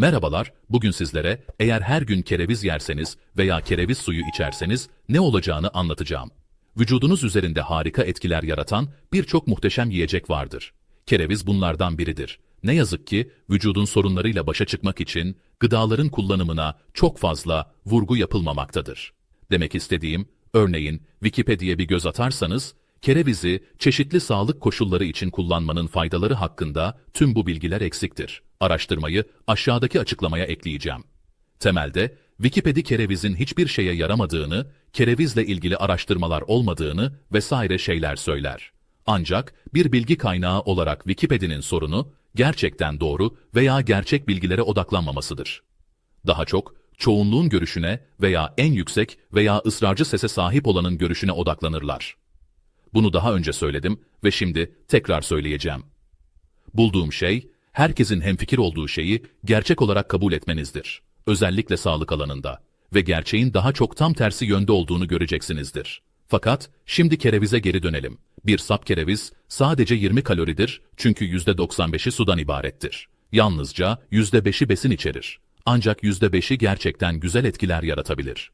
Merhabalar, bugün sizlere eğer her gün kereviz yerseniz veya kereviz suyu içerseniz ne olacağını anlatacağım. Vücudunuz üzerinde harika etkiler yaratan birçok muhteşem yiyecek vardır. Kereviz bunlardan biridir. Ne yazık ki vücudun sorunlarıyla başa çıkmak için gıdaların kullanımına çok fazla vurgu yapılmamaktadır. Demek istediğim, örneğin Wikipedia'ya bir göz atarsanız, kerevizi çeşitli sağlık koşulları için kullanmanın faydaları hakkında tüm bu bilgiler eksiktir. Araştırmayı aşağıdaki açıklamaya ekleyeceğim. Temelde, Wikipedia kerevizin hiçbir şeye yaramadığını, kerevizle ilgili araştırmalar olmadığını vesaire şeyler söyler. Ancak bir bilgi kaynağı olarak Wikipedia'nın sorunu, gerçekten doğru veya gerçek bilgilere odaklanmamasıdır. Daha çok, çoğunluğun görüşüne veya en yüksek veya ısrarcı sese sahip olanın görüşüne odaklanırlar. Bunu daha önce söyledim ve şimdi tekrar söyleyeceğim. Bulduğum şey, herkesin hemfikir olduğu şeyi gerçek olarak kabul etmenizdir. Özellikle sağlık alanında. Ve gerçeğin daha çok tam tersi yönde olduğunu göreceksinizdir. Fakat şimdi kerevize geri dönelim. Bir sap kereviz sadece 20 kaloridir çünkü %95'i sudan ibarettir. Yalnızca %5'i besin içerir. Ancak %5'i gerçekten güzel etkiler yaratabilir.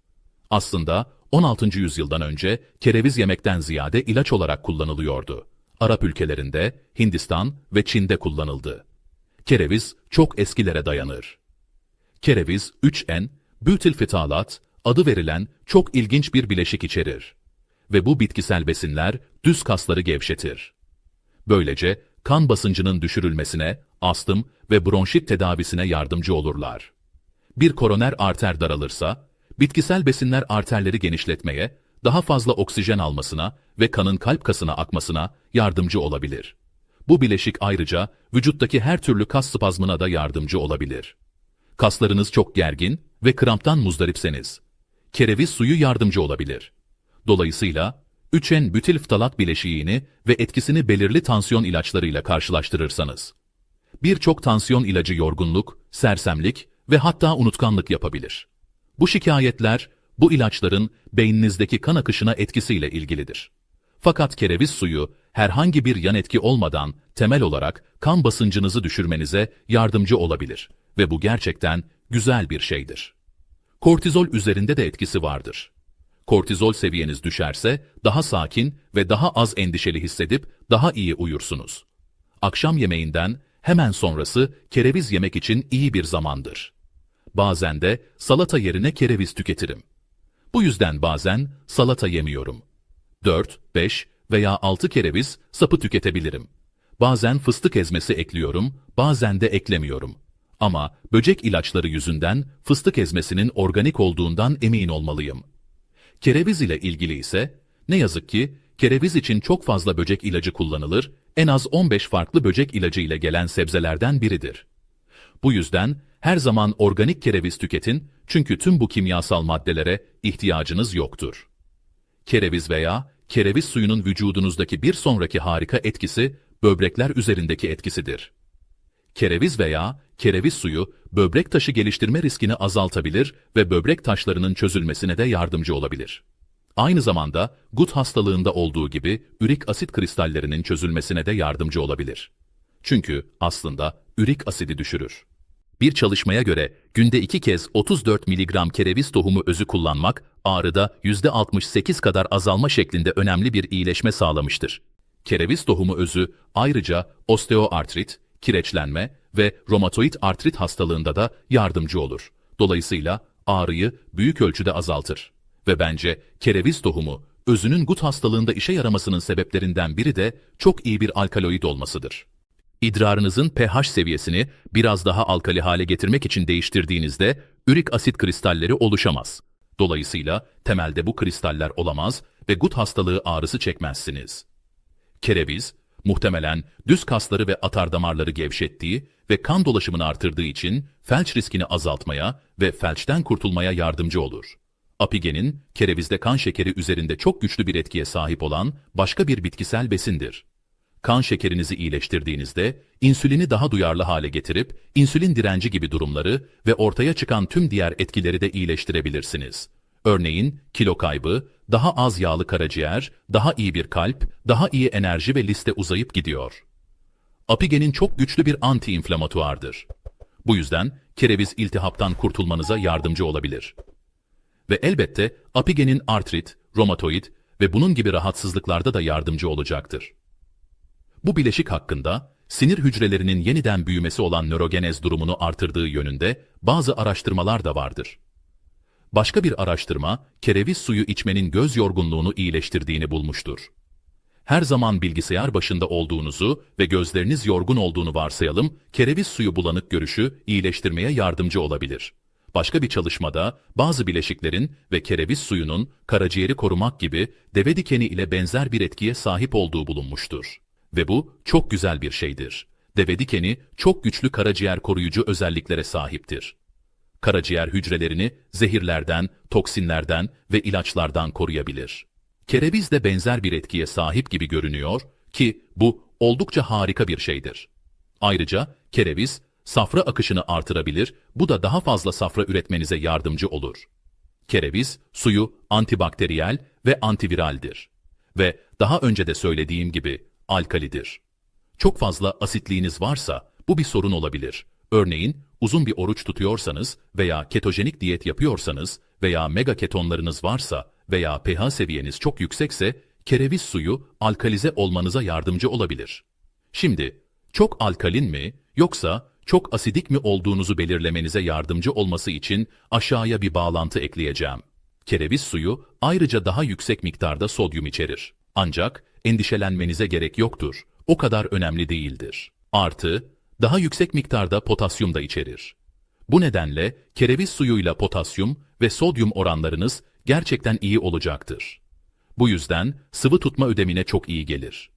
Aslında 16. yüzyıldan önce kereviz yemekten ziyade ilaç olarak kullanılıyordu. Arap ülkelerinde, Hindistan ve Çin'de kullanıldı. Kereviz çok eskilere dayanır. Kereviz 3N, bütilfitalat adı verilen çok ilginç bir bileşik içerir. Ve bu bitkisel besinler düz kasları gevşetir. Böylece kan basıncının düşürülmesine, astım ve bronşit tedavisine yardımcı olurlar. Bir koroner arter daralırsa, bitkisel besinler arterleri genişletmeye, daha fazla oksijen almasına ve kanın kalp kasına akmasına yardımcı olabilir. Bu bileşik ayrıca vücuttaki her türlü kas spazmına da yardımcı olabilir. Kaslarınız çok gergin ve kramptan muzdaripseniz, kereviz suyu yardımcı olabilir. Dolayısıyla 3N bütilftalat bileşiğini ve etkisini belirli tansiyon ilaçlarıyla karşılaştırırsanız, birçok tansiyon ilacı yorgunluk, sersemlik ve hatta unutkanlık yapabilir. Bu şikayetler, bu ilaçların beyninizdeki kan akışına etkisiyle ilgilidir. Fakat kereviz suyu herhangi bir yan etki olmadan temel olarak kan basıncınızı düşürmenize yardımcı olabilir ve bu gerçekten güzel bir şeydir. Kortizol üzerinde de etkisi vardır. Kortizol seviyeniz düşerse daha sakin ve daha az endişeli hissedip daha iyi uyursunuz. Akşam yemeğinden hemen sonrası kereviz yemek için iyi bir zamandır. Bazen de salata yerine kereviz tüketirim. Bu yüzden bazen salata yemiyorum. 4, 5 veya 6 kereviz sapı tüketebilirim. Bazen fıstık ezmesi ekliyorum, bazen de eklemiyorum. Ama böcek ilaçları yüzünden fıstık ezmesinin organik olduğundan emin olmalıyım. Kereviz ile ilgili ise ne yazık ki kereviz için çok fazla böcek ilacı kullanılır, en az 15 farklı böcek ilacı ile gelen sebzelerden biridir. Bu yüzden her zaman organik kereviz tüketin çünkü tüm bu kimyasal maddelere ihtiyacınız yoktur. Kereviz veya kereviz suyunun vücudunuzdaki bir sonraki harika etkisi böbrekler üzerindeki etkisidir. Kereviz veya kereviz suyu böbrek taşı geliştirme riskini azaltabilir ve böbrek taşlarının çözülmesine de yardımcı olabilir. Aynı zamanda gut hastalığında olduğu gibi ürik asit kristallerinin çözülmesine de yardımcı olabilir. Çünkü aslında ürik asidi düşürür. Bir çalışmaya göre günde iki kez 34 mg kereviz tohumu özü kullanmak ağrıda %68 kadar azalma şeklinde önemli bir iyileşme sağlamıştır. Kereviz tohumu özü ayrıca osteoartrit, kireçlenme ve romatoid artrit hastalığında da yardımcı olur. Dolayısıyla ağrıyı büyük ölçüde azaltır. Ve bence kereviz tohumu özünün gut hastalığında işe yaramasının sebeplerinden biri de çok iyi bir alkaloid olmasıdır. İdrarınızın pH seviyesini biraz daha alkali hale getirmek için değiştirdiğinizde ürik asit kristalleri oluşamaz. Dolayısıyla temelde bu kristaller olamaz ve gut hastalığı ağrısı çekmezsiniz. Kereviz, muhtemelen düz kasları ve atardamarları gevşettiği ve kan dolaşımını artırdığı için felç riskini azaltmaya ve felçten kurtulmaya yardımcı olur. Apigenin, kerevizde kan şekeri üzerinde çok güçlü bir etkiye sahip olan başka bir bitkisel besindir. Kan şekerinizi iyileştirdiğinizde, insülini daha duyarlı hale getirip, insülin direnci gibi durumları ve ortaya çıkan tüm diğer etkileri de iyileştirebilirsiniz. Örneğin kilo kaybı, daha az yağlı karaciğer, daha iyi bir kalp, daha iyi enerji ve liste uzayıp gidiyor. Apigenin çok güçlü bir anti-inflamatuardır. Bu yüzden kereviz iltihaptan kurtulmanıza yardımcı olabilir. Ve elbette apigenin artrit, romatoid ve bunun gibi rahatsızlıklarda da yardımcı olacaktır. Bu bileşik hakkında sinir hücrelerinin yeniden büyümesi olan nörogenez durumunu artırdığı yönünde bazı araştırmalar da vardır. Başka bir araştırma, kereviz suyu içmenin göz yorgunluğunu iyileştirdiğini bulmuştur. Her zaman bilgisayar başında olduğunuzu ve gözleriniz yorgun olduğunu varsayalım, kereviz suyu bulanık görüşü iyileştirmeye yardımcı olabilir. Başka bir çalışmada bazı bileşiklerin ve kereviz suyunun karaciğeri korumak gibi deve dikeni ile benzer bir etkiye sahip olduğu bulunmuştur. Ve bu çok güzel bir şeydir. Deve dikeni çok güçlü karaciğer koruyucu özelliklere sahiptir. Karaciğer hücrelerini zehirlerden, toksinlerden ve ilaçlardan koruyabilir. Kereviz de benzer bir etkiye sahip gibi görünüyor ki bu oldukça harika bir şeydir. Ayrıca kereviz safra akışını artırabilir, bu da daha fazla safra üretmenize yardımcı olur. Kereviz suyu antibakteriyel ve antiviraldir. Ve daha önce de söylediğim gibi alkalidir. Çok fazla asitliğiniz varsa bu bir sorun olabilir. Örneğin uzun bir oruç tutuyorsanız veya ketojenik diyet yapıyorsanız veya mega ketonlarınız varsa veya pH seviyeniz çok yüksekse kereviz suyu alkalize olmanıza yardımcı olabilir. Şimdi çok alkalin mi yoksa çok asidik mi olduğunuzu belirlemenize yardımcı olması için aşağıya bir bağlantı ekleyeceğim. Kereviz suyu ayrıca daha yüksek miktarda sodyum içerir. Ancak endişelenmenize gerek yoktur. O kadar önemli değildir. Artı, daha yüksek miktarda potasyum da içerir. Bu nedenle kereviz suyuyla potasyum ve sodyum oranlarınız gerçekten iyi olacaktır. Bu yüzden sıvı tutma ödemine çok iyi gelir.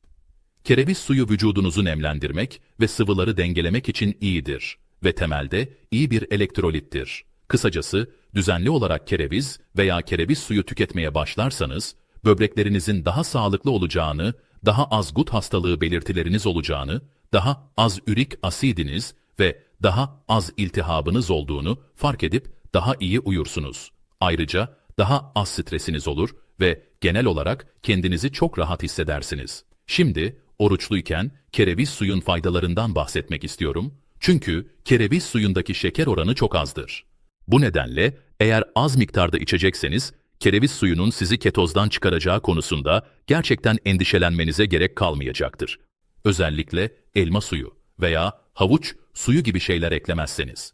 Kereviz suyu vücudunuzu nemlendirmek ve sıvıları dengelemek için iyidir ve temelde iyi bir elektrolittir. Kısacası düzenli olarak kereviz veya kereviz suyu tüketmeye başlarsanız, böbreklerinizin daha sağlıklı olacağını, daha az gut hastalığı belirtileriniz olacağını, daha az ürik asidiniz ve daha az iltihabınız olduğunu fark edip daha iyi uyursunuz. Ayrıca daha az stresiniz olur ve genel olarak kendinizi çok rahat hissedersiniz. Şimdi oruçluyken kereviz suyun faydalarından bahsetmek istiyorum. Çünkü kereviz suyundaki şeker oranı çok azdır. Bu nedenle eğer az miktarda içecekseniz kereviz suyunun sizi ketozdan çıkaracağı konusunda gerçekten endişelenmenize gerek kalmayacaktır. Özellikle elma suyu veya havuç suyu gibi şeyler eklemezseniz.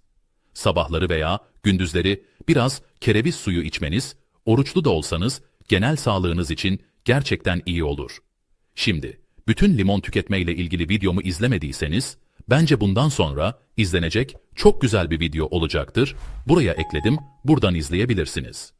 Sabahları veya gündüzleri biraz kereviz suyu içmeniz, oruçlu da olsanız genel sağlığınız için gerçekten iyi olur. Şimdi, bütün limon tüketmeyle ilgili videomu izlemediyseniz, bence bundan sonra izlenecek çok güzel bir video olacaktır. Buraya ekledim, buradan izleyebilirsiniz.